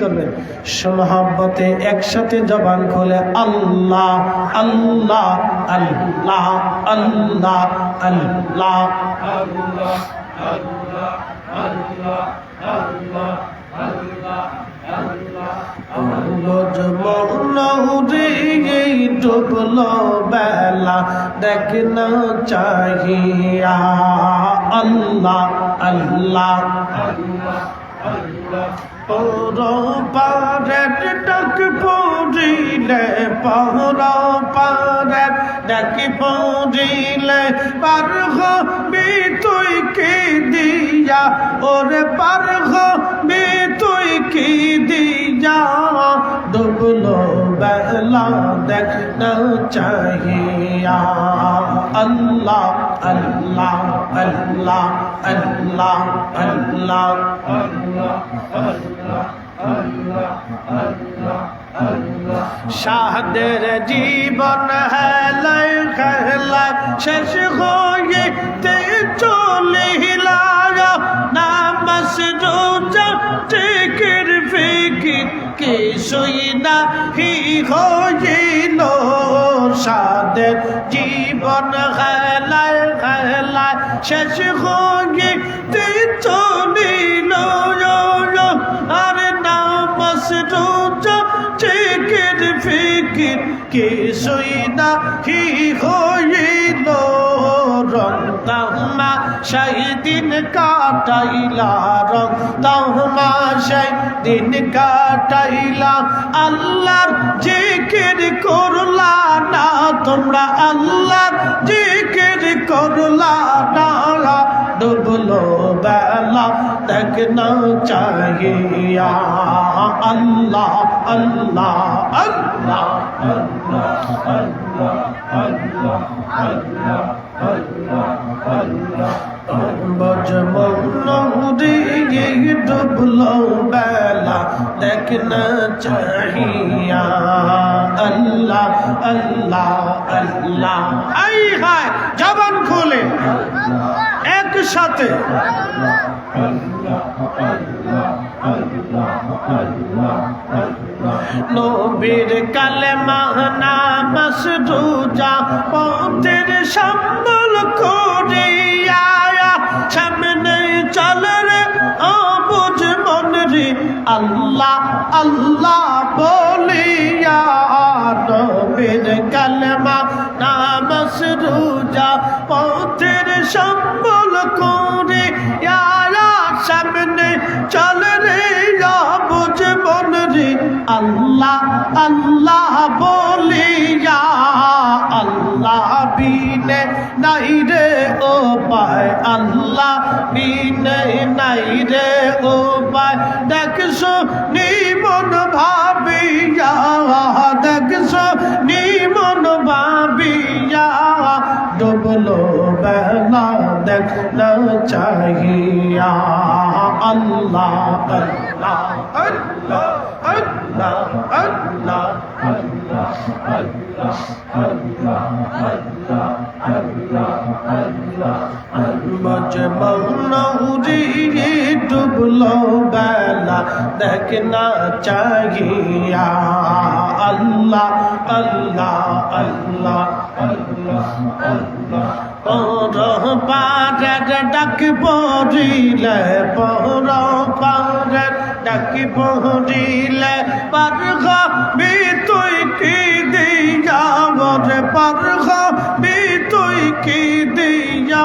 করবেন সোহাবতে একসাথে জবান খুলে, আল্লাহ আল্লাহ আল্লাহ আল্লাহ আল্লাহ। বেলা দেখ না চাহিয়া, আল্লাহ আল্লাহ। পর পারেট ডাক পড়িলে পর পারেট ডাক পড়িলে পার হবি তুই কি দিয়া ওরে পার হবি তুই কি দিয়া ডুবলো বেলা দেখ না চাহিয়া, আল্লাহ আল্লাহ আল্লাহ আল্লাহ আল্লাহ, শাহদের জীবন হেলায় খেলায় শেষ হইতে চলিলা। নামাজ রোজা টিকির শেষ হইতে চলিল আরে নামাজ রোজা টিকির ফিকির কিছুই না হি হইল। রং তাহমা সেই দিন কাটাইলা রং তাহমা সেই দিন কাটাইলা। আল্লাহর জিকির করলা না তোমরা আল্লাহর না চাহিয়া আল্লাহ আল্লাহ আল্লাহ ডুবলো বেলা, দেখ না চাহিয়া আল্লাহ আল্লাহ আল্লাহ। আই হায়, জবান খুলে। একসাথে। নবীর কালেমা নামাজ রোজা পথের সম্বল করিয়া সামনে চলে রে অবুঝ মন রে আল্লাহ আল্লাহ বলিয়া নবীর কালেমা নামাজ রোজা পথের সম্বল করে সামনে চলে রে বুঝ রে আল্লাহ আল্লাহ বলিয়া আল্লাহ বিনে নাই রে, ও পায় আল্লাহ বিনে নাই রে, ও পায় দেখছ নিমন ভাবিয়া দেখছ নিমন ভাবিয়া ডুবলো বেলা দেখ না চাহিয়া আল্লাহ। মজমৌরি ডুবলো বেলা দেখ না চাহিয়া। আল্লাহ আল্লাহ আল্লাহ পর পারের ডাক পড়িলে, পর পারের ডাক পড়িলে পার বি তুই কি দিয়া? পার বি তুই কি দিয়া?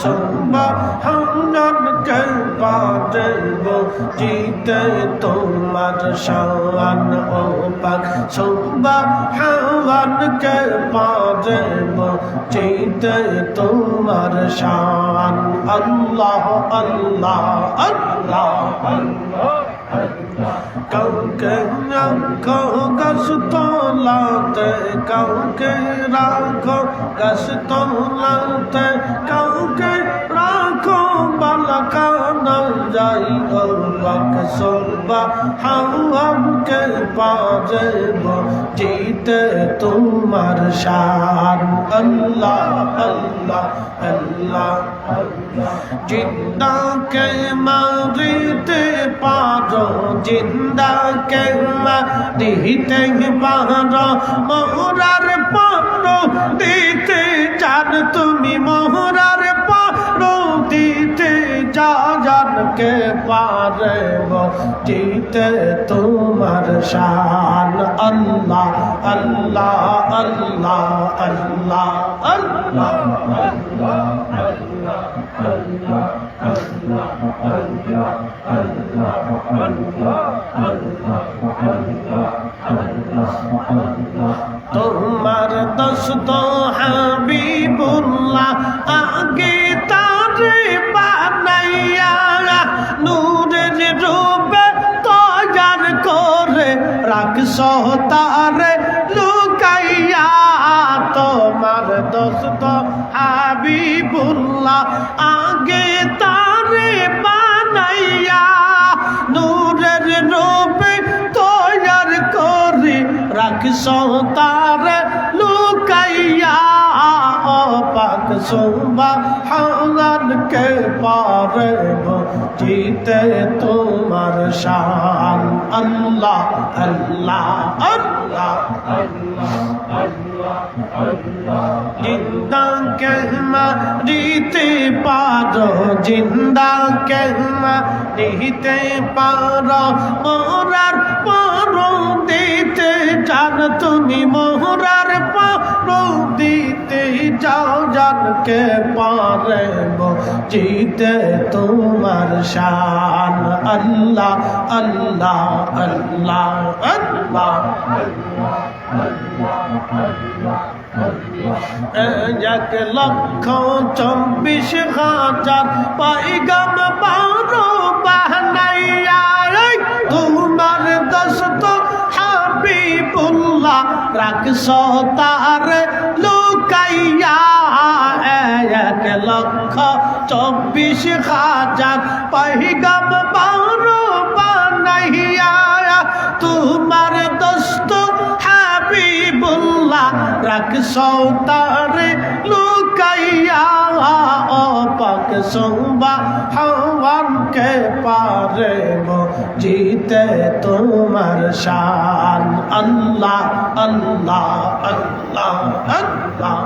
সুবহানান কে পাদেব জিতে তোমার শান ও পাক সুবহানান কে পাদেব জিতে তোমার শান আল্লাহ আল্লাহ আল্লাহ আল্লাহ কাউকে রাখো গাছ তোলাতে কাউকে রাখো গাছ তোলাতে কাউকে তোমার শান। আল্লাহ আল্লাহ আল্লাহ জিন্দা কে মারিতে পারো জিন্দা কে মারিতে পারো দিতে চান তুমি মোহরার জানকে পারে জিতে তোমার শান আল্লাহ আল্লাহ আল্লাহ আল্লাহ আল্লাহ রাখছ তারে লুকাইয়া পাক সোমা হাওয়ান কে পারে জিতে তোমার শান আল্লাহ আল্লাহ আল্লাহ। জিন্দা কেহমা দিতে পারো, জিন্দা কেহমা দিতে পারো? মোরার পর দিতে জান তুমি দিতে যাও জানকে পারে জিতে তোমার শান। আল্লাহ আল্লাহ আল্লাহ আল্লাহ। এক লক্ষ চব্বিশ হাজার পাইগাম বারো বাহানাইয়া। তোমার দশ দোস্ত হাবিবুল্লাহ, রাখছ তার লুকাইয়া এক লক্ষ চব্বিশ হাজার পাইগাম বারো বানাইয়া তোমার দোস্ত হাবিবুল্লাহ রাখছ তারে লুকাইয়া পাক সোমবা হাওয়ানকে পারে জিতে তোমার শান। আল্লাহ আল্লাহ আল্লাহ আল্লাহ।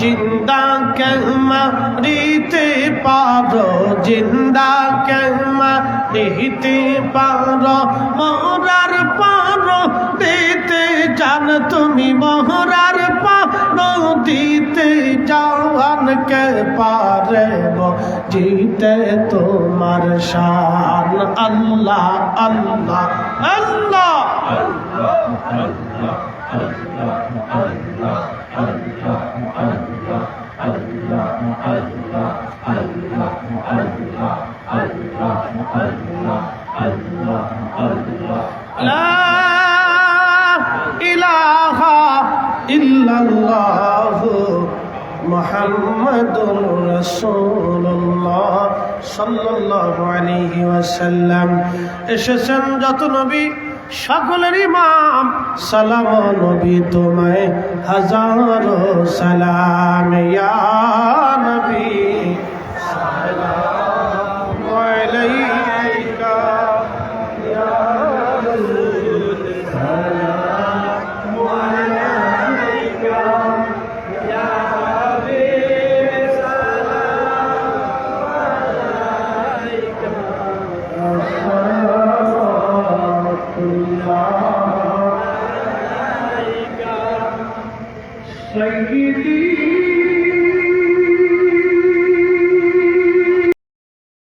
জিন্দা কেমা দিতে পারো জিন্দা কেমা দিতে পারো, মোরার জান তুমি মোহরার পারো দিতে জানকে পারে জিতে তোমার শান। আল্লাহ আল্লাহ আল্লাহ। لا মোহাম্মদুর রাসূলুল্লাহ সাল্লাল্লাহু আলাইহি ওয়াসাল্লাম। এসেছেন যত নবী, সকলের ইমাম। সালাম নবী, তোমায় হাজারো সালাম। ইয়া